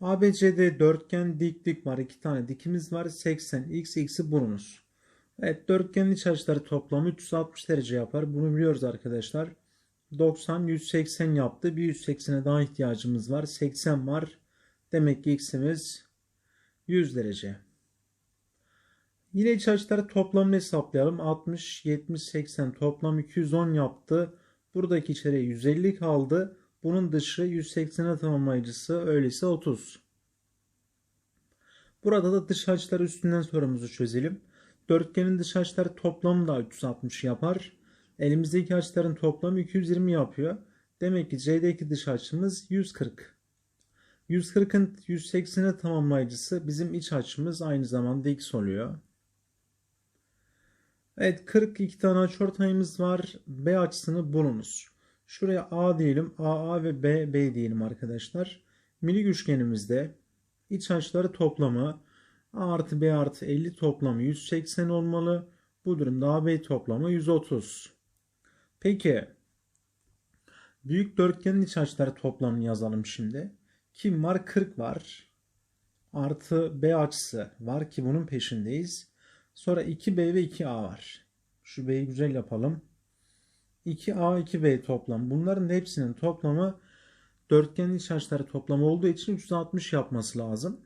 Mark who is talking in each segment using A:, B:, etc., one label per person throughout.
A: ABCD dörtgen dik dik var. iki tane dikimiz var. 80 x x'i bulunuz. Evet dörtgenin iç açıları toplamı 360 derece yapar. Bunu biliyoruz arkadaşlar. 90 180 yaptı. Bir 180'e daha ihtiyacımız var. 80 var. Demek ki x'imiz 100 derece. Yine iç açıları toplamını hesaplayalım. 60, 70, 80 toplam 210 yaptı. Buradaki içeriye 150 kaldı. Bunun dışı 180'e tamamlayıcısı öyleyse 30. Burada da dış açılar üstünden sorumuzu çözelim. Dörtgenin dış açıları toplamı da 360 yapar. Elimizdeki açıların toplamı 220 yapıyor. Demek ki C'deki dış açımız 140. 140'ın 180'e tamamlayıcısı bizim iç açımız aynı zamanda x oluyor. Evet 42 tane açıortayımız var. B açısını bulunuz. Şuraya A diyelim. AA ve B, B diyelim arkadaşlar. Minik üçgenimizde iç açıları toplamı A artı B artı 50 toplamı 180 olmalı. Bu durumda AB toplamı 130. Peki büyük dörtgenin iç açıları toplamını yazalım şimdi. Kim var? 40 var. Artı B açısı var ki bunun peşindeyiz. Sonra 2B ve 2A var. Şu B'yi güzel yapalım. 2A 2B toplam. Bunların hepsinin toplamı dörtgenin iç açıları toplamı olduğu için 360 yapması lazım.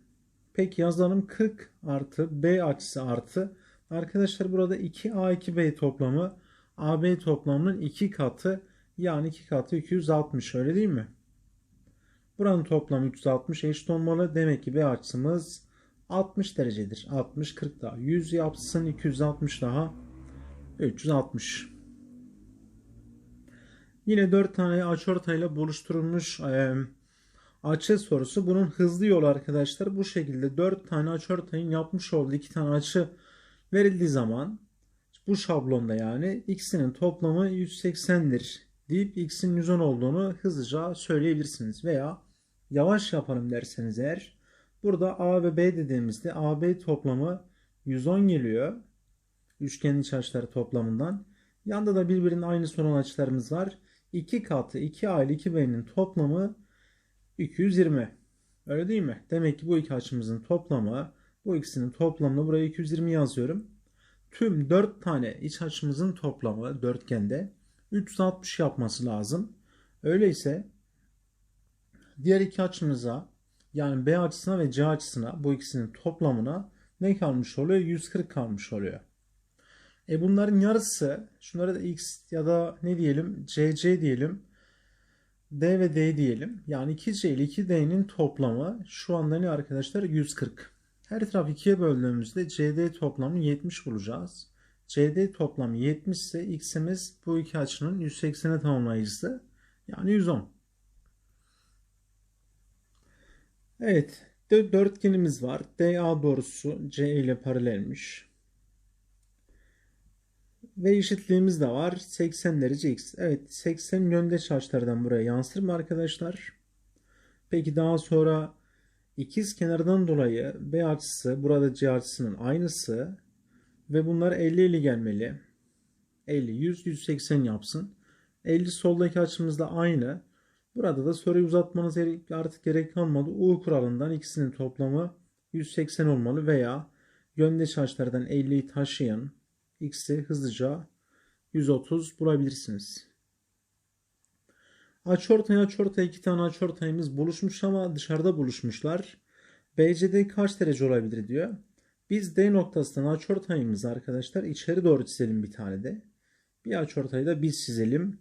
A: Peki yazalım 40 artı B açısı artı. Arkadaşlar burada 2A 2B toplamı AB toplamının 2 katı yani 2 katı 260 öyle değil mi? Buranın toplamı 360 eşit olmalı. Demek ki B açımız 60 derecedir. 60 40 daha 100 yapsın 260 daha 360. Yine 4 tane açıortayla buluşturulmuş e, açı sorusu. Bunun hızlı yolu arkadaşlar bu şekilde 4 tane açıortayın yapmış olduğu 2 tane açı verildiği zaman bu şablonda yani x'inin toplamı 180'dir deyip x'in 110 olduğunu hızlıca söyleyebilirsiniz. Veya yavaş yapalım derseniz eğer burada a ve b dediğimizde ab toplamı 110 geliyor. Üçgenin iç açıları toplamından. Yanda da birbirinin aynısı olan açılarımız var. 2 katı 2a ile 2b'nin toplamı 220. Öyle değil mi? Demek ki bu iki açımızın toplamı bu ikisinin toplamını buraya 220 yazıyorum. Tüm 4 tane iç açımızın toplamı dörtgende 360 yapması lazım. Öyleyse diğer iki açımıza yani B açısına ve C açısına bu ikisinin toplamına ne kalmış oluyor? 140 kalmış oluyor. E bunların yarısı şunlara da x ya da ne diyelim cc diyelim. D ve D diyelim. Yani 2C ile 2D'nin toplamı şu anda ne arkadaşlar? 140. Her taraf 2'ye böldüğümüzde CD toplamı 70 bulacağız. CD toplamı 70 ise x'imiz bu iki açının 180'e tamamlayıcısı. Yani 110. Evet. Dörtgenimiz var. DA doğrusu C ile paralelmiş. Ve eşitliğimiz de var. 80 derece x. Evet 80 yöndeş açılardan buraya yansır mı arkadaşlar? Peki daha sonra ikiz kenardan dolayı B açısı burada C açısının aynısı ve bunlar 50 ile gelmeli. 50, 100, 180 yapsın. 50 soldaki açımız da aynı. Burada da soruyu uzatmanız artık gerek kalmadı. U kuralından ikisinin toplamı 180 olmalı veya yöndeş açılardan 50'yi taşıyan x'i hızlıca 130 bulabilirsiniz. Açıortay açıortay iki tane açıortayımız buluşmuş ama dışarıda buluşmuşlar. BCD kaç derece olabilir diyor. Biz D noktasından açıortayımızı arkadaşlar içeri doğru çizelim bir tane de. Bir açıortayı da biz çizelim.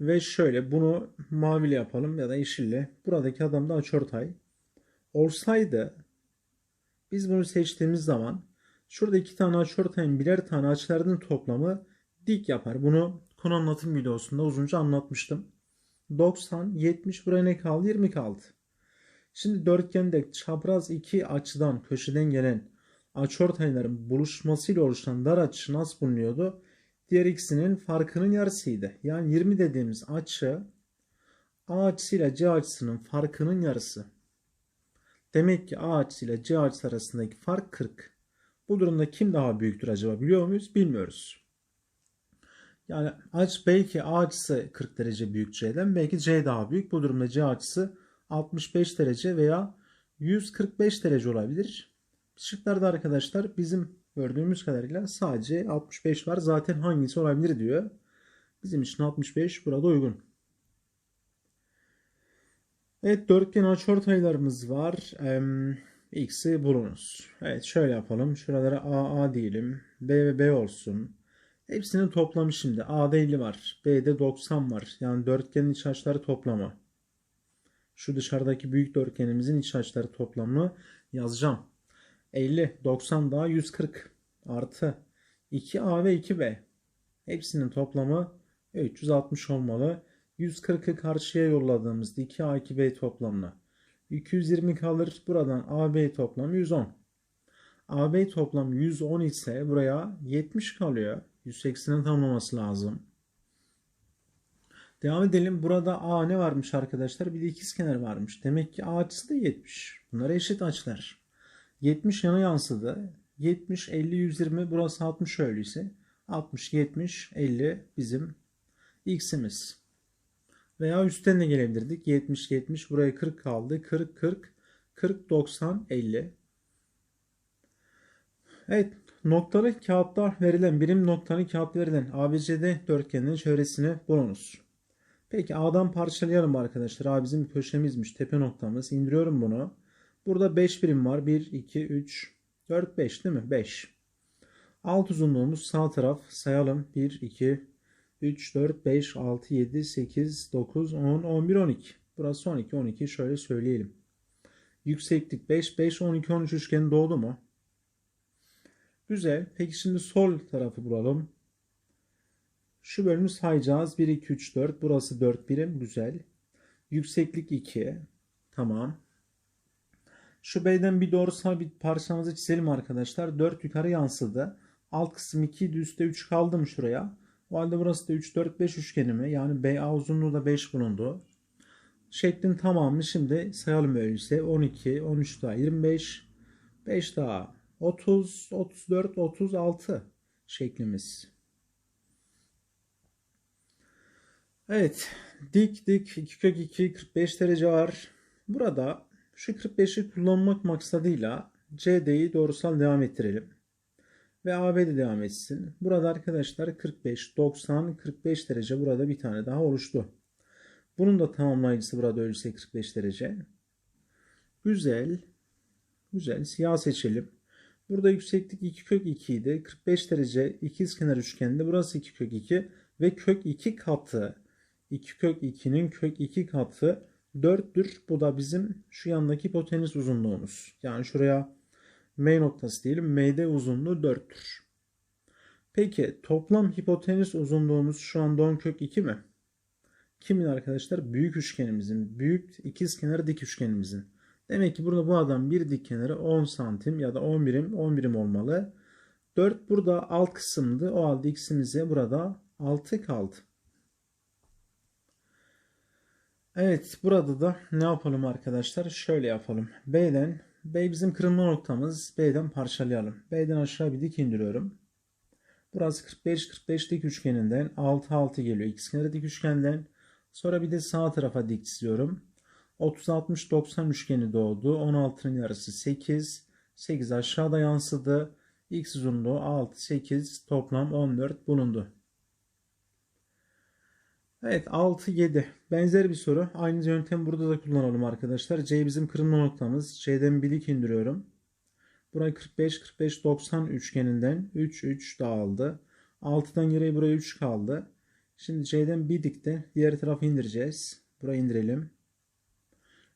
A: Ve şöyle bunu maviyle yapalım ya da yeşille. Buradaki adam da açıortay. Olsaydı biz bunu seçtiğimiz zaman şurada iki tane açıortayın birer tane açılarının toplamı dik yapar. Bunu konu anlatım videosunda uzunca anlatmıştım. 90, 70 buraya ne kaldı? 20 kaldı. Şimdi dörtgende çapraz iki açıdan köşeden gelen açıortayların buluşmasıyla oluşan dar açı nasıl bulunuyordu? Diğer ikisinin farkının yarısıydı. Yani 20 dediğimiz açı A açısıyla C açısının farkının yarısı. Demek ki A açısıyla C açısı arasındaki fark 40. Bu durumda kim daha büyüktür acaba biliyor muyuz? Bilmiyoruz. Yani aç belki A açısı 40 derece büyük C'den belki C daha büyük. Bu durumda C açısı 65 derece veya 145 derece olabilir. Şıklarda arkadaşlar bizim gördüğümüz kadarıyla sadece 65 var. Zaten hangisi olabilir diyor. Bizim için 65 burada uygun. Evet dörtgen açıortaylarımız var. Em, X'i bulunuz. Evet şöyle yapalım. Şuralara A A diyelim. B ve B olsun. Hepsinin toplamı şimdi. A'da 50 var. B'de 90 var. Yani dörtgenin iç açıları toplamı. Şu dışarıdaki büyük dörtgenimizin iç açıları toplamını yazacağım. 50, 90 daha 140 artı 2A ve 2B. Hepsinin toplamı 360 olmalı. 140'ı karşıya yolladığımızda 2A 2B toplamına 220 kalır. Buradan AB toplamı 110. AB toplam 110 ise buraya 70 kalıyor. 180'in tamamlaması lazım. Devam edelim. Burada A ne varmış arkadaşlar? Bir de ikizkenar varmış. Demek ki A açısı da 70. Bunlar eşit açılar. 70 yana yansıdı. 70, 50, 120. Burası 60 öyleyse. 60, 70, 50 bizim x'imiz. Veya üstten de gelebilirdik. 70, 70. Buraya 40 kaldı. 40, 40, 40, 90, 50. Evet. Noktalı kağıtta verilen, birim noktalı kağıt verilen ABCD dörtgeninin çevresini bulunuz. Peki A'dan parçalayalım arkadaşlar. A bizim köşemizmiş, tepe noktamız. İndiriyorum bunu. Burada 5 birim var. 1, 2, 3, 4, 5 değil mi? 5. Alt uzunluğumuz sağ taraf. Sayalım. 1, 2, 3, 4, 5, 6, 7, 8, 9, 10, 11, 12. Burası 12, 12. Şöyle söyleyelim. Yükseklik 5, 5, 12, 13 üçgeni doğdu mu? Güzel. Peki şimdi sol tarafı bulalım. Şu bölümü sayacağız. 1, 2, 3, 4. Burası 4 birim. Güzel. Yükseklik 2. Tamam. Şu B'den bir doğrusal bir parçamızı çizelim arkadaşlar. 4 yukarı yansıdı. Alt kısım 2 idi. Üstte 3 kaldı mı şuraya? O halde burası da 3, 4, 5 üçgeni mi? Yani BA uzunluğu da 5 bulundu. Şeklin tamamını şimdi sayalım öyleyse. 12, 13 daha 25, 5 daha 30, 34, 36 şeklimiz. Evet. Dik dik 2 kök 2 45 derece var. Burada şu 45'i kullanmak maksadıyla CD'yi doğrusal devam ettirelim. Ve AB de devam etsin. Burada arkadaşlar 45, 90, 45 derece burada bir tane daha oluştu. Bunun da tamamlayıcısı burada öyleyse 45 derece. Güzel. Güzel. Siyah seçelim. Burada yükseklik 2 kök 2 idi. 45 derece ikizkenar üçgende. Burası 2 kök 2 ve kök 2 katı 2 kök 2'nin kök 2 katı 4'tür. Bu da bizim şu yandaki hipotenüs uzunluğumuz. Yani şuraya M noktası diyelim. MD uzunluğu 4'tür. Peki toplam hipotenüs uzunluğumuz şu anda 10 kök 2 mi? Kimin arkadaşlar? Büyük üçgenimizin. Büyük ikizkenar dik üçgenimizin. Demek ki burada bu adam bir dik kenarı 10 santim ya da 10 birim 10 birim olmalı. 4 burada alt kısımdı. O halde x'imize burada 6 kaldı. Evet burada da ne yapalım arkadaşlar? Şöyle yapalım. B'den B bizim kırılma noktamız. B'den parçalayalım. B'den aşağı bir dik indiriyorum. Burası 45 45 dik üçgeninden 6 6 geliyor. İkizkenar dik üçgenden. Sonra bir de sağ tarafa dik çiziyorum. 30 60 90 üçgeni doğdu. 16'nın yarısı 8. 8 aşağıda yansıdı. X uzunluğu 6 8 toplam 14 bulundu. Evet 6 7 benzer bir soru. Aynı yöntem burada da kullanalım arkadaşlar. C bizim kırılma noktamız. C'den bir dik indiriyorum. Burayı 45 45 90 üçgeninden 3 3 dağıldı. 6'dan geriye buraya 3 kaldı. Şimdi C'den bir dikte diğer tarafı indireceğiz. Burayı indirelim.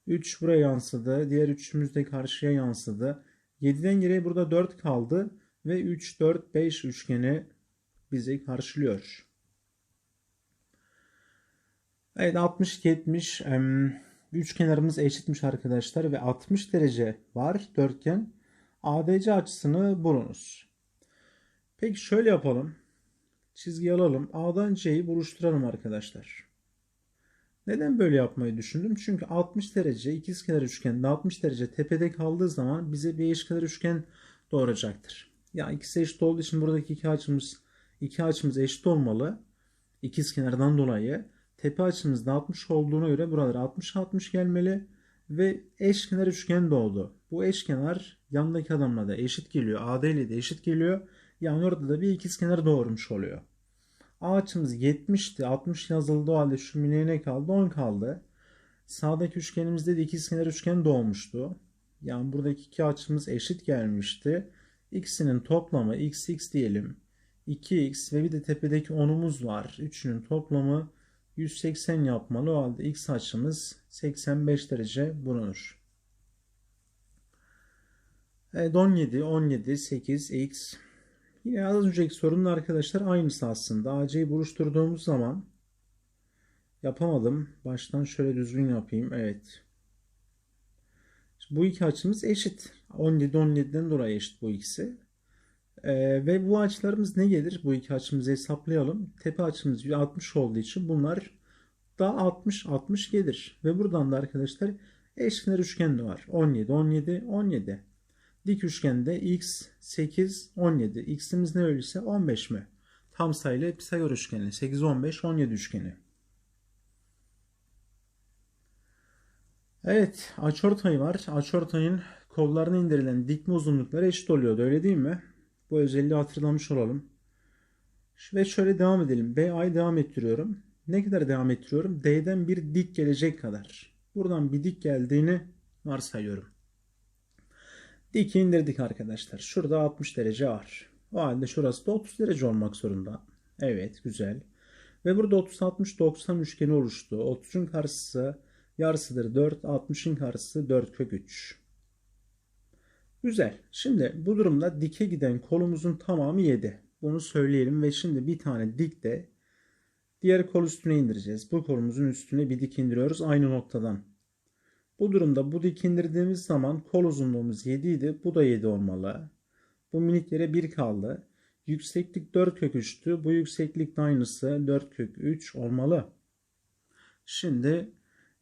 A: 3 buraya yansıdı. Diğer 3'ümüz de karşıya yansıdı. 7'den geriye burada 4 kaldı. Ve 3 4 5 üçgeni bizi karşılıyor. Evet 60 70 üç kenarımız eşitmiş arkadaşlar ve 60 derece var dörtgen. ADC açısını bulunuz. Peki şöyle yapalım. Çizgi alalım. A'dan C'yi buluşturalım arkadaşlar. Neden böyle yapmayı düşündüm? Çünkü 60 derece ikizkenar üçgende 60 derece tepede kaldığı zaman bize bir eşkenar üçgen doğuracaktır. Yani ikisi eşit olduğu için buradaki iki açımız iki açımız eşit olmalı. İkizkenardan dolayı tepe açımızda 60 olduğuna göre buralara 60 60 gelmeli. Ve eşkenar üçgen doğdu. Bu eşkenar yandaki adamla da eşit geliyor. AD ile de eşit geliyor. Yani orada da bir ikizkenar doğurmuş oluyor. A açımız 70'ti. 60 yazıldı o halde şu ne kaldı? 10 kaldı. Sağdaki üçgenimizde de ikizkenar üçgen doğmuştu. Yani buradaki iki açımız eşit gelmişti. İkisinin toplamı x x diyelim. 2x ve bir de tepedeki 10'umuz var. Üçünün toplamı 180 yapmalı. O halde x açımız 85 derece bulunur. Evet 17, 17, 8, x. Yine az önceki sorunun arkadaşlar aynısı aslında. AC'yi buluşturduğumuz zaman yapamadım. Baştan şöyle düzgün yapayım. Evet. Bu iki açımız eşit. 17, 17'den dolayı eşit bu ikisi. Ee, ve bu açılarımız ne gelir? Bu iki açımızı hesaplayalım. Tepe açımız 60 olduğu için bunlar da 60 60 gelir. Ve buradan da arkadaşlar eşkenar üçgen de var. 17 17 17. Dik üçgende x 8 17. X'imiz ne öyleyse 15 mi? Tam sayılı Pisagor üçgeni 8 15 17 üçgeni. Evet, açıortay var. Açıortayın kollarına indirilen dikme uzunlukları eşit oluyordu. Öyle değil mi? Bu özelliği hatırlamış olalım. Ve şöyle devam edelim. BA'yı devam ettiriyorum. Ne kadar devam ettiriyorum? D'den bir dik gelecek kadar. Buradan bir dik geldiğini varsayıyorum. Diki indirdik arkadaşlar. Şurada 60 derece var. O halde şurası da 30 derece olmak zorunda. Evet güzel. Ve burada 30 60 90 üçgeni oluştu. 30'un karşısı yarısıdır 4. 60'ın karşısı 4 kök 3. Güzel. Şimdi bu durumda dike giden kolumuzun tamamı 7. Bunu söyleyelim ve şimdi bir tane dik de diğer kol üstüne indireceğiz. Bu kolumuzun üstüne bir dik indiriyoruz aynı noktadan. Bu durumda bu dik indirdiğimiz zaman kol uzunluğumuz 7 idi. Bu da 7 olmalı. Bu minik yere 1 kaldı. Yükseklik 4 kök 3'tü. Bu yükseklik de aynısı 4 kök 3 olmalı. Şimdi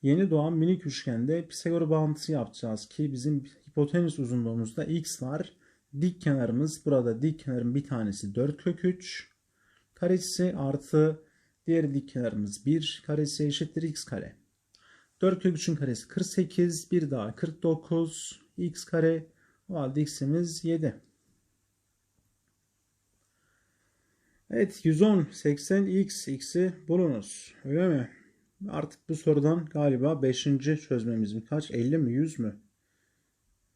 A: yeni doğan minik üçgende Pisagor bağıntısı yapacağız ki bizim hipotenüs uzunluğumuzda x var. Dik kenarımız burada dik kenarın bir tanesi 4 kök 3 karesi artı diğer dik kenarımız 1 karesi eşittir x kare. 4 kök 3'ün karesi 48 bir daha 49 x kare o halde x'imiz 7. Evet 110 80 x x'i bulunuz. Öyle mi? Artık bu sorudan galiba 5. çözmemiz mi? Kaç? 50 mi? 100 mü?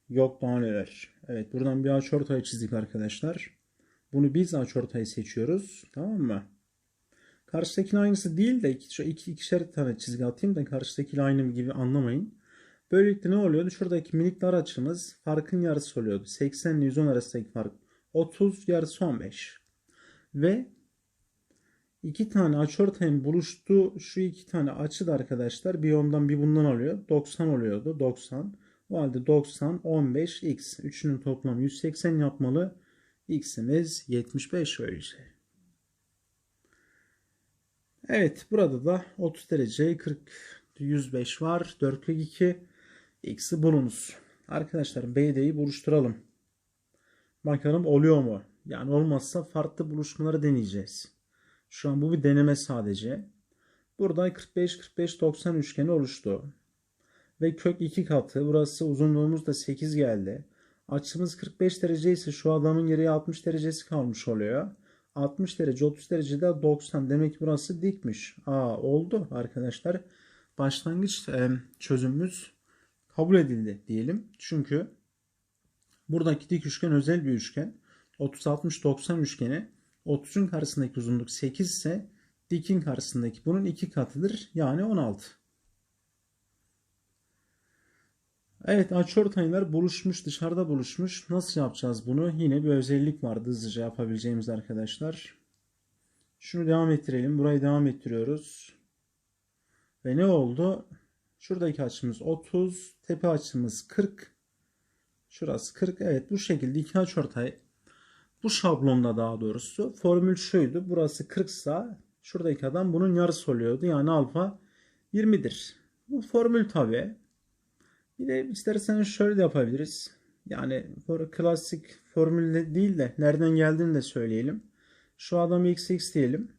A: Yok daha neler. Evet buradan bir açıortay çizdik arkadaşlar. Bunu biz açıortayı seçiyoruz. Tamam mı? Karşıdakinin aynısı değil de iki, iki, ikişer tane çizgi atayım da karşıdakiyle aynı gibi anlamayın. Böylelikle ne oluyordu? Şuradaki minik dar açımız farkın yarısı oluyordu. 80 ile 110 arasındaki fark 30 yarısı 15. Ve iki tane açıortayın buluştuğu şu iki tane açı da arkadaşlar bir ondan bir bundan oluyor. 90 oluyordu. 90. O halde 90, 15, x. Üçünün toplamı 180 yapmalı. x'imiz 75 öyleyse. Evet burada da 30 derece 40 105 var. 4 kök 2 x'i bulunuz. Arkadaşlar BD'yi buluşturalım. Bakalım oluyor mu? Yani olmazsa farklı buluşmaları deneyeceğiz. Şu an bu bir deneme sadece. Burada 45 45 90 üçgeni oluştu. Ve kök 2 katı. Burası uzunluğumuz da 8 geldi. Açımız 45 derece ise şu adamın geriye 60 derecesi kalmış oluyor. 60 derece 30 derecede 90 demek ki burası dikmiş. Aa oldu arkadaşlar. Başlangıç e, çözümümüz kabul edildi diyelim. Çünkü buradaki dik üçgen özel bir üçgen. 30 60 90 üçgeni 30'un karşısındaki uzunluk 8 ise dikin karşısındaki bunun iki katıdır. Yani 16. Evet açıortaylar buluşmuş dışarıda buluşmuş. Nasıl yapacağız bunu? Yine bir özellik vardı hızlıca yapabileceğimiz arkadaşlar. Şunu devam ettirelim. Burayı devam ettiriyoruz. Ve ne oldu? Şuradaki açımız 30. Tepe açımız 40. Şurası 40. Evet bu şekilde iki açıortay. Bu şablonda daha doğrusu formül şuydu. Burası 40 sa şuradaki adam bunun yarısı oluyordu. Yani alfa 20'dir. Bu formül tabi. Bir de isterseniz şöyle de yapabiliriz. Yani klasik formülle değil de nereden geldiğini de söyleyelim. Şu adamı x x diyelim.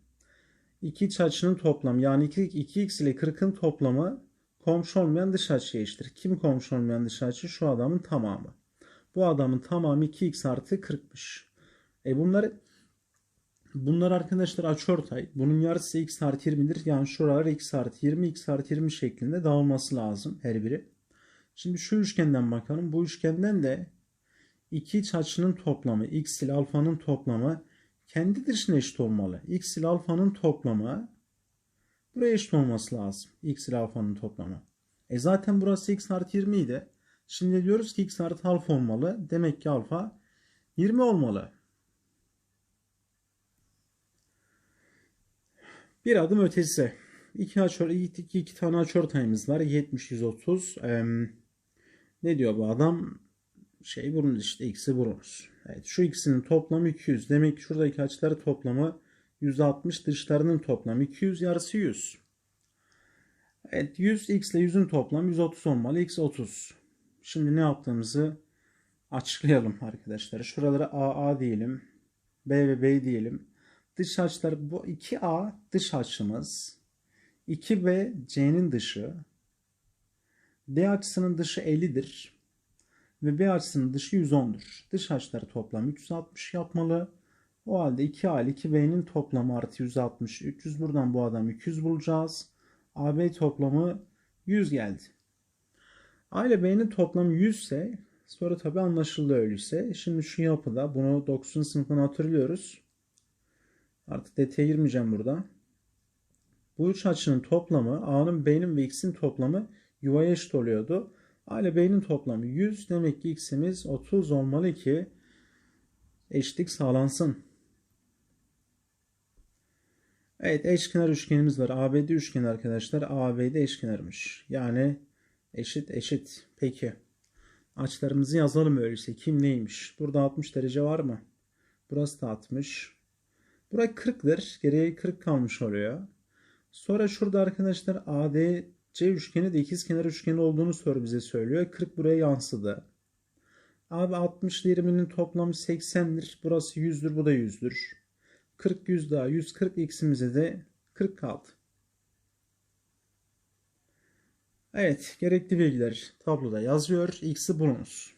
A: İki iç açının toplamı yani 2, 2x ile 40'ın toplamı komşu olmayan dış açıya eşittir. Kim komşu olmayan dış açı? Şu adamın tamamı. Bu adamın tamamı 2x artı 40'mış. E bunları bunlar arkadaşlar açıortay. Bunun yarısı x artı 20'dir. Yani şuralar x artı 20, x artı 20 şeklinde dağılması lazım her biri. Şimdi şu üçgenden bakalım. Bu üçgenden de iki iç açının toplamı x ile alfanın toplamı kendi dışına eşit olmalı. x ile alfanın toplamı buraya eşit olması lazım. x ile alfanın toplamı. E zaten burası x artı 20 idi. Şimdi diyoruz ki x artı alfa olmalı. Demek ki alfa 20 olmalı. Bir adım ötesi. İki, açor, iki, iki, tane açıortayımız var. 70, 130. Ee, ne diyor bu adam? Şey bulunuz işte x'i bulunuz. Evet şu ikisinin toplamı 200. Demek ki şuradaki açıları toplamı 160 dışlarının toplamı 200 yarısı 100. Evet 100 x ile 100'ün toplamı 130 olmalı. x 30. Şimdi ne yaptığımızı açıklayalım arkadaşlar. Şuralara AA diyelim. B ve B diyelim. Dış açılar bu 2A dış açımız. 2B C'nin dışı. D açısının dışı 50'dir. Ve B açısının dışı 110'dur. Dış açıları toplam 360 yapmalı. O halde 2A ile 2B'nin toplamı artı 160. 300 buradan bu adam 200 bulacağız. AB toplamı 100 geldi. A ile B'nin toplamı 100 ise sonra tabi anlaşıldı öyleyse. Şimdi şu yapıda bunu 9. sınıftan hatırlıyoruz. Artık detaya girmeyeceğim burada. Bu üç açının toplamı A'nın B'nin ve X'in toplamı yuvaya eşit oluyordu. A ile B'nin toplamı 100. Demek ki X'imiz 30 olmalı ki eşitlik sağlansın. Evet eşkenar üçgenimiz var. ABD üçgeni arkadaşlar. ABD eşkenarmış. Yani eşit eşit. Peki. Açılarımızı yazalım öyleyse. Kim neymiş? Burada 60 derece var mı? Burası da 60. Burası 40'dır. Geriye 40 kalmış oluyor. Sonra şurada arkadaşlar ADC üçgeni de ikizkenar üçgeni olduğunu soru bize söylüyor. 40 buraya yansıdı. Abi 60 ile 20'nin toplamı 80'dir. Burası 100'dür. Bu da 100'dür. 40 100 daha 140 x'imize de 40 kaldı. Evet gerekli bilgiler tabloda yazıyor. X'i bulunuz.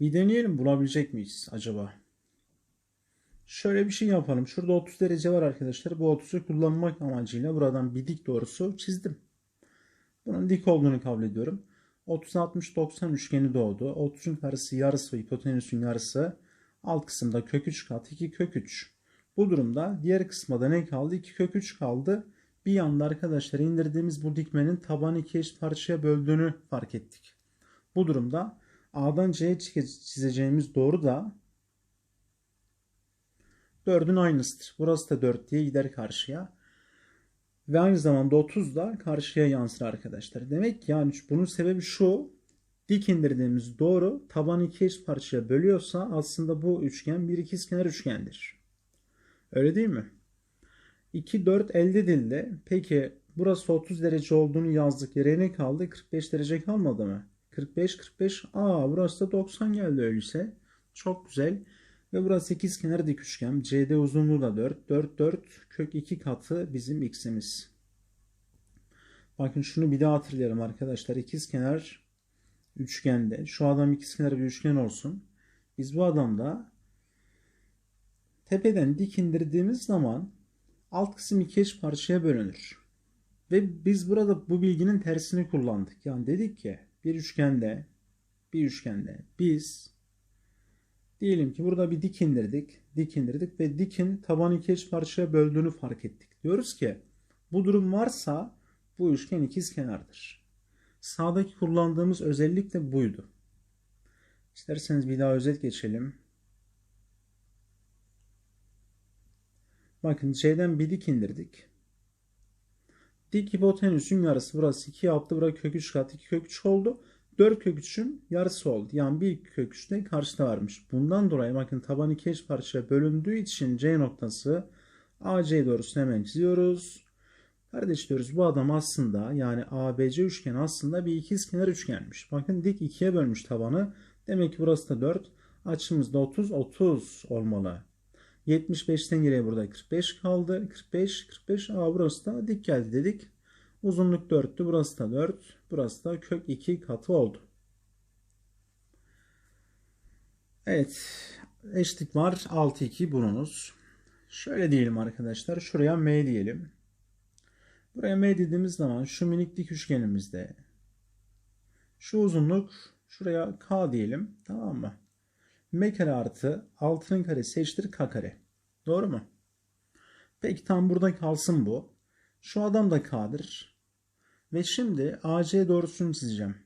A: Bir deneyelim bulabilecek miyiz acaba? Şöyle bir şey yapalım. Şurada 30 derece var arkadaşlar. Bu 30'u kullanmak amacıyla buradan bir dik doğrusu çizdim. Bunun dik olduğunu kabul ediyorum. 30 60 90 üçgeni doğdu. 30'un karesi yarısı hipotenüsün yarısı alt kısımda kök 3 kat 2 kök 3. Bu durumda diğer kısmada ne kaldı? 2 kök 3 kaldı. Bir yanda arkadaşlar indirdiğimiz bu dikmenin tabanı iki eşit parçaya böldüğünü fark ettik. Bu durumda A'dan C'ye çizeceğimiz doğru da 4'ün aynısıdır. Burası da 4 diye gider karşıya. Ve aynı zamanda 30 da karşıya yansır arkadaşlar. Demek ki yani bunun sebebi şu. Dik indirdiğimiz doğru tabanı iki eşit parçaya bölüyorsa aslında bu üçgen bir ikizkenar üçgendir. Öyle değil mi? 2 4 elde edildi. Peki burası 30 derece olduğunu yazdık. Yere ne kaldı? 45 derece kalmadı mı? 45 45. Aa burası da 90 geldi öyleyse. Çok güzel. Ve burası ikizkenar dik üçgen. CD uzunluğu da 4. 4 4 kök 2 katı bizim x'imiz. Bakın şunu bir daha hatırlayalım arkadaşlar. İkizkenar üçgende. Şu adam ikizkenar bir üçgen olsun. Biz bu adamda tepeden dik indirdiğimiz zaman alt kısım iki eş parçaya bölünür. Ve biz burada bu bilginin tersini kullandık. Yani dedik ki bir üçgende bir üçgende biz diyelim ki burada bir dik indirdik. Dik indirdik ve dikin tabanı iki eş parçaya böldüğünü fark ettik. Diyoruz ki bu durum varsa bu üçgen ikizkenardır. Sağdaki kullandığımız özellik de buydu. İsterseniz bir daha özet geçelim. Bakın C'den bir dik indirdik. Dik hipotenüsün yarısı burası 2 yaptı. Burası kök 3 kat 2 kök 3 oldu. 4 kök 3'ün yarısı oldu. Yani bir kök 3 de karşıda varmış. Bundan dolayı bakın taban iki eş parçaya bölündüğü için C noktası AC doğrusunu hemen çiziyoruz. Kardeş diyoruz bu adam aslında yani ABC üçgen aslında bir ikizkenar üçgenmiş. Bakın dik 2'ye bölmüş tabanı. Demek ki burası da 4. Açımız da 30 30 olmalı. 75'ten geriye burada 45 kaldı. 45 45 Aa burası da dik geldi dedik. Uzunluk 4'tü. Burası da 4. Burası da kök 2 katı oldu. Evet. Eşitlik var. 6 2 bulunuz. Şöyle diyelim arkadaşlar. Şuraya M diyelim. Buraya M dediğimiz zaman şu minik dik üçgenimizde şu uzunluk şuraya K diyelim. Tamam mı? M kare artı 6'nın karesi eşittir K kare. Doğru mu? Peki tam burada kalsın bu. Şu adam da K'dır. Ve şimdi AC doğrusunu çizeceğim.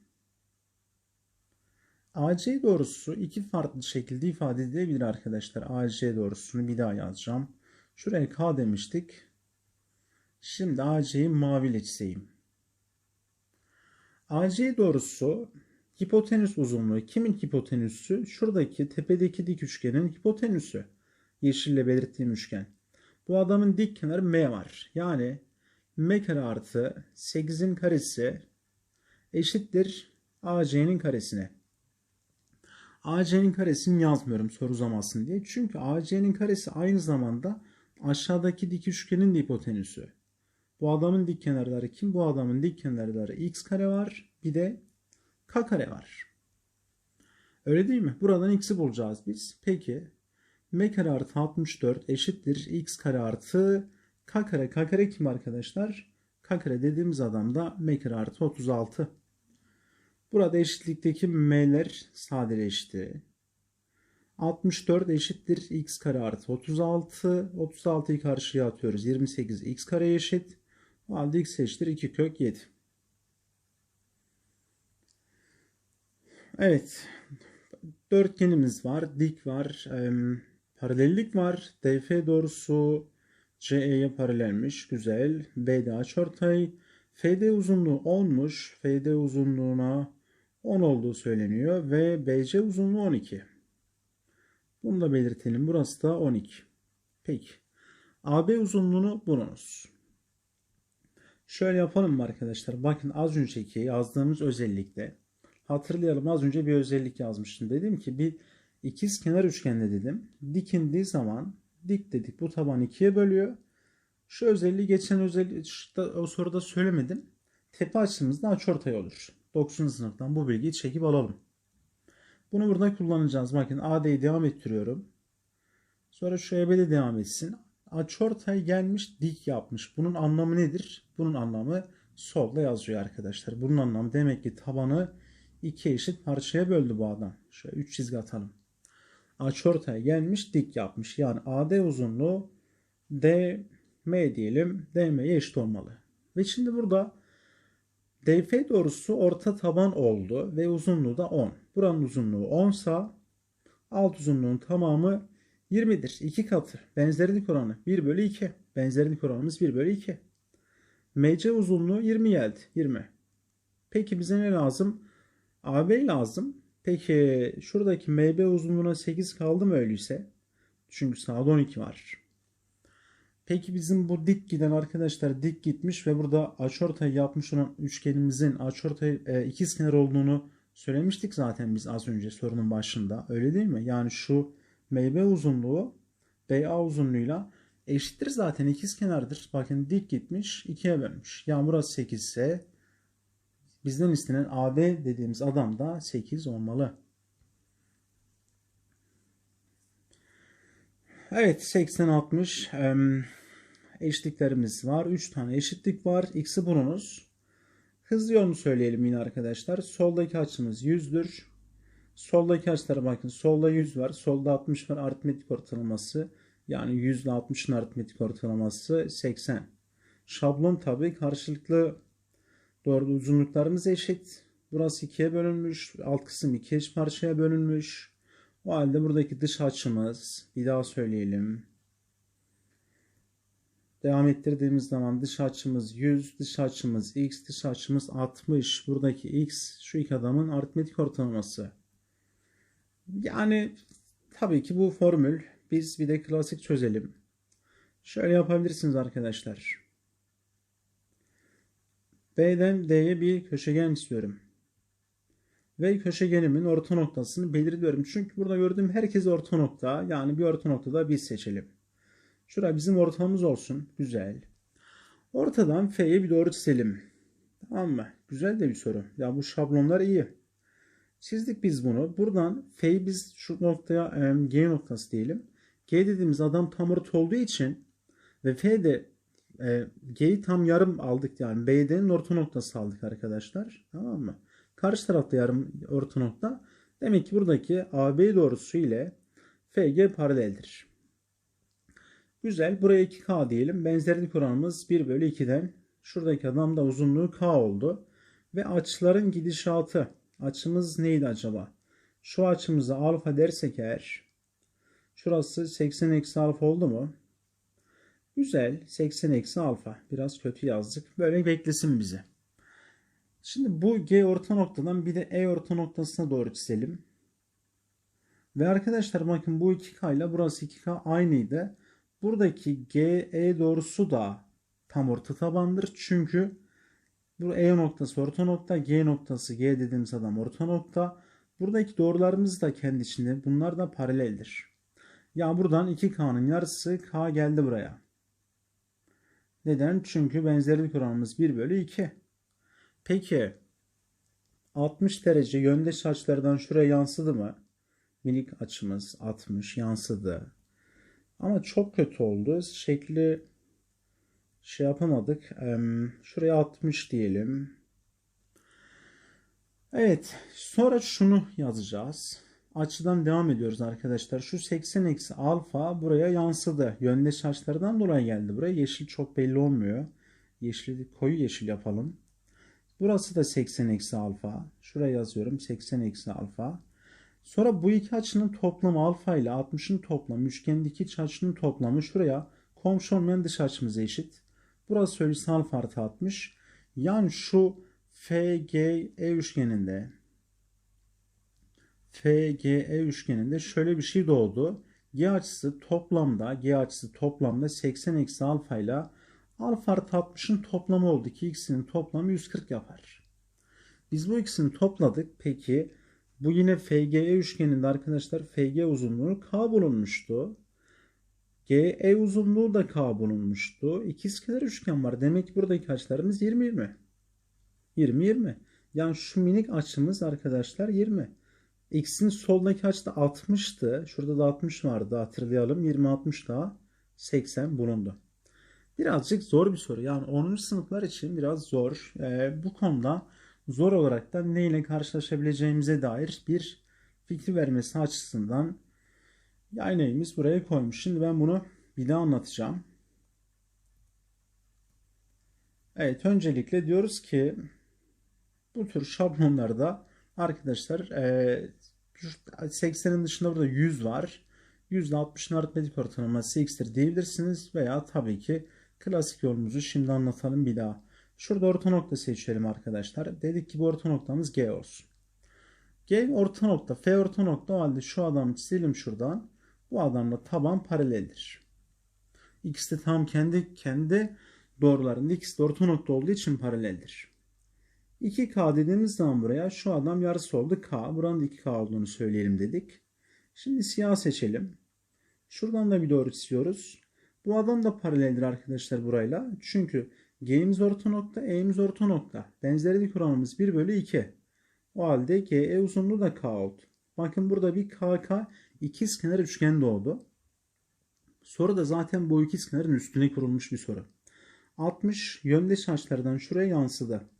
A: AC doğrusu iki farklı şekilde ifade edilebilir arkadaşlar. AC doğrusunu bir daha yazacağım. Şuraya K demiştik. Şimdi AC'yi maviyle çizeyim. AC doğrusu hipotenüs uzunluğu. Kimin hipotenüsü? Şuradaki tepedeki dik üçgenin hipotenüsü. Yeşille belirttiğim üçgen. Bu adamın dik kenarı M var. Yani M kare artı 8'in karesi eşittir AC'nin karesine. AC'nin karesini yazmıyorum soru uzamasın diye. Çünkü AC'nin karesi aynı zamanda aşağıdaki dik üçgenin de hipotenüsü. Bu adamın dik kenarları kim? Bu adamın dik kenarları x kare var. Bir de k kare var. Öyle değil mi? Buradan x'i bulacağız biz. Peki m kare artı 64 eşittir x kare artı k kare. k kare kim arkadaşlar? k kare dediğimiz adam da m kare artı 36. Burada eşitlikteki m'ler sadeleşti. 64 eşittir x kare artı 36. 36'yı karşıya atıyoruz. 28 x kare eşit. O halde x eşittir 2 kök 7. Evet. Dörtgenimiz var. Dik var. E, paralellik var. DF doğrusu CE'ye paralelmiş. Güzel. BD açıortay. FD uzunluğu 10'muş. FD uzunluğuna 10 olduğu söyleniyor. Ve BC uzunluğu 12. Bunu da belirtelim. Burası da 12. Peki. AB uzunluğunu bulunuz. Şöyle yapalım mı arkadaşlar? Bakın az önceki yazdığımız özellikle hatırlayalım az önce bir özellik yazmıştım. Dedim ki bir ikiz kenar üçgende dedim. Dikindiği zaman dik dedik bu taban ikiye bölüyor. Şu özelliği geçen özellik o soruda söylemedim. Tepe açımızda açıortay olur. 9. sınıftan bu bilgiyi çekip alalım. Bunu burada kullanacağız. Bakın AD'yi devam ettiriyorum. Sonra şu EB'de devam etsin. Açıortay gelmiş dik yapmış. Bunun anlamı nedir? Bunun anlamı solda yazıyor arkadaşlar. Bunun anlamı demek ki tabanı iki eşit parçaya böldü bu adam. Şöyle 3 çizgi atalım. Açıortay gelmiş dik yapmış. Yani AD uzunluğu DM diyelim. DM'ye eşit olmalı. Ve şimdi burada DF doğrusu orta taban oldu ve uzunluğu da 10. Buranın uzunluğu 10 sa alt uzunluğun tamamı 20'dir. 2 katı. Benzerlik oranı 1 bölü 2. Benzerlik oranımız 1 bölü 2. MC uzunluğu 20 geldi. 20. Peki bize ne lazım? AB lazım. Peki şuradaki MB uzunluğuna 8 kaldı mı öyleyse? Çünkü sağda 12 var. Peki bizim bu dik giden arkadaşlar dik gitmiş ve burada açıortay yapmış olan üçgenimizin açıortay e, ikizkenar olduğunu söylemiştik zaten biz az önce sorunun başında. Öyle değil mi? Yani şu MB uzunluğu BA uzunluğuyla eşittir zaten ikizkenardır. Bakın dik gitmiş ikiye bölmüş. Yani burası 8 ise bizden istenen AB dediğimiz adam da 8 olmalı. Evet 80 60 eşitliklerimiz var. 3 tane eşitlik var. X'i bulunuz. Hızlı yolunu söyleyelim yine arkadaşlar. Soldaki açımız 100'dür. Soldaki açılara bakın. Solda 100 var. Solda 60 var. Aritmetik ortalaması. Yani 100 ile 60'ın aritmetik ortalaması 80. Şablon tabi karşılıklı doğru uzunluklarımız eşit. Burası ikiye bölünmüş. Alt kısım iki eş parçaya bölünmüş. O halde buradaki dış açımız bir daha söyleyelim. Devam ettirdiğimiz zaman dış açımız 100, dış açımız x, dış açımız 60. Buradaki x şu iki adamın aritmetik ortalaması. Yani tabii ki bu formül biz bir de klasik çözelim. Şöyle yapabilirsiniz arkadaşlar. B'den D'ye bir köşegen istiyorum. Ve köşegenimin orta noktasını belirliyorum. Çünkü burada gördüğüm herkes orta nokta. Yani bir orta noktada biz seçelim. Şurada bizim ortamız olsun. Güzel. Ortadan F'ye bir doğru çizelim. Tamam mı? Güzel de bir soru. Ya bu şablonlar iyi. Çizdik biz bunu. Buradan F'yi biz şu noktaya G noktası diyelim. G dediğimiz adam tam orta olduğu için ve F de e, G'yi tam yarım aldık yani BD'nin orta noktası aldık arkadaşlar. Tamam mı? Karşı tarafta yarım orta nokta. Demek ki buradaki AB doğrusu ile FG paraleldir. Güzel. Buraya 2K diyelim. Benzerlik oranımız 1 bölü 2'den. Şuradaki adam da uzunluğu K oldu. Ve açıların gidişatı. Açımız neydi acaba? Şu açımıza alfa dersek eğer. Şurası 80 eksi alfa oldu mu? Güzel. 80 eksi alfa. Biraz kötü yazdık. Böyle beklesin bize. Şimdi bu G orta noktadan bir de E orta noktasına doğru çizelim. Ve arkadaşlar bakın bu 2K ile burası 2K aynıydı. Buradaki GE doğrusu da tam orta tabandır. Çünkü bu E noktası orta nokta, G noktası G dediğimiz adam orta nokta. Buradaki doğrularımız da kendi içinde. Bunlar da paraleldir. Ya buradan 2K'nın yarısı K geldi buraya. Neden? Çünkü benzerlik oranımız 1 bölü 2. Peki 60 derece yöndeş açılardan şuraya yansıdı mı? Minik açımız 60 yansıdı. Ama çok kötü oldu. Şekli şey yapamadık. Şuraya 60 diyelim. Evet. Sonra şunu yazacağız. Açıdan devam ediyoruz arkadaşlar. Şu 80 eksi alfa buraya yansıdı. Yöndeş açılardan dolayı geldi. Buraya yeşil çok belli olmuyor. Yeşili koyu yeşil yapalım. Burası da 80 eksi alfa. Şuraya yazıyorum 80 eksi alfa. Sonra bu iki açının toplamı alfa ile 60'ın toplamı üçgendeki iki açının toplamı şuraya komşu olmayan dış açımıza eşit. Burası söylesi alfa artı 60. Yani şu FGE üçgeninde FGE üçgeninde şöyle bir şey doğdu. G açısı toplamda G açısı toplamda 80 eksi alfa ile alfa artı 60'ın toplamı oldu ki ikisinin toplamı 140 yapar. Biz bu ikisini topladık. Peki bu yine FGE üçgeninde arkadaşlar FG uzunluğu K bulunmuştu. GE uzunluğu da K bulunmuştu. İkizkenar üçgen var. Demek ki buradaki açılarımız 20 20. 20 20. Yani şu minik açımız arkadaşlar 20. X'in soldaki açı da 60'tı. Şurada da 60 vardı hatırlayalım. 20 60 daha 80 bulundu. Birazcık zor bir soru. Yani 10. sınıflar için biraz zor. Ee, bu konuda zor olarak da neyle karşılaşabileceğimize dair bir fikri vermesi açısından yaynayımız buraya koymuş. Şimdi ben bunu bir daha anlatacağım. Evet öncelikle diyoruz ki bu tür şablonlarda arkadaşlar 80'in dışında burada 100 var. %60'ın aritmetik ortalaması x'tir diyebilirsiniz veya tabii ki klasik yolumuzu şimdi anlatalım bir daha. Şurada orta nokta seçelim arkadaşlar. Dedik ki bu orta noktamız G olsun. G orta nokta, F orta nokta o halde şu adamı çizelim şuradan. Bu adamla taban paraleldir. İkisi de tam kendi kendi doğrularında ikisi de orta nokta olduğu için paraleldir. 2K dediğimiz zaman buraya şu adam yarısı oldu K. Buranın da 2K olduğunu söyleyelim dedik. Şimdi siyah seçelim. Şuradan da bir doğru çiziyoruz. Bu adam da paraleldir arkadaşlar burayla. Çünkü G'miz orta nokta, E'miz orta nokta. Benzerlik oranımız 1 bölü 2. O halde GE uzunluğu da K oldu. Bakın burada bir KK ikizkenar üçgen doğdu. Soru da zaten bu ikizkenarın üstüne kurulmuş bir soru. 60 yöndeş açılardan şuraya yansıdı.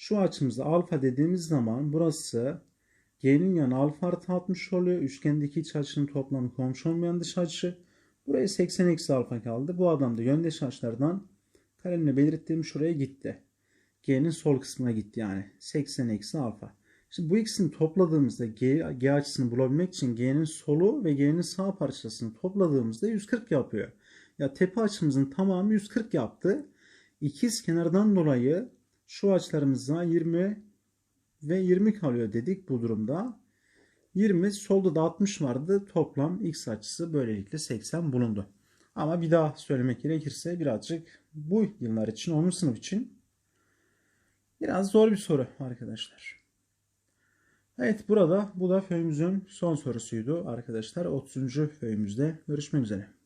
A: Şu açımızda alfa dediğimiz zaman burası G'nin yanı alfa artı 60 oluyor. Üçgendeki iç açının toplamı komşu olmayan dış açı. Buraya 80 eksi alfa kaldı. Bu adam da yöndeş açılardan kalemle belirttiğim şuraya gitti. G'nin sol kısmına gitti yani. 80 eksi alfa. Şimdi bu ikisini topladığımızda G, G açısını bulabilmek için G'nin solu ve G'nin sağ parçasını topladığımızda 140 yapıyor. Ya tepe açımızın tamamı 140 yaptı. İkiz kenardan dolayı şu açılarımıza 20 ve 20 kalıyor dedik bu durumda. 20 solda da 60 vardı. Toplam x açısı böylelikle 80 bulundu. Ama bir daha söylemek gerekirse birazcık bu yıllar için 10. sınıf için biraz zor bir soru arkadaşlar. Evet burada bu da föyümüzün son sorusuydu arkadaşlar. 30. föyümüzde görüşmek üzere.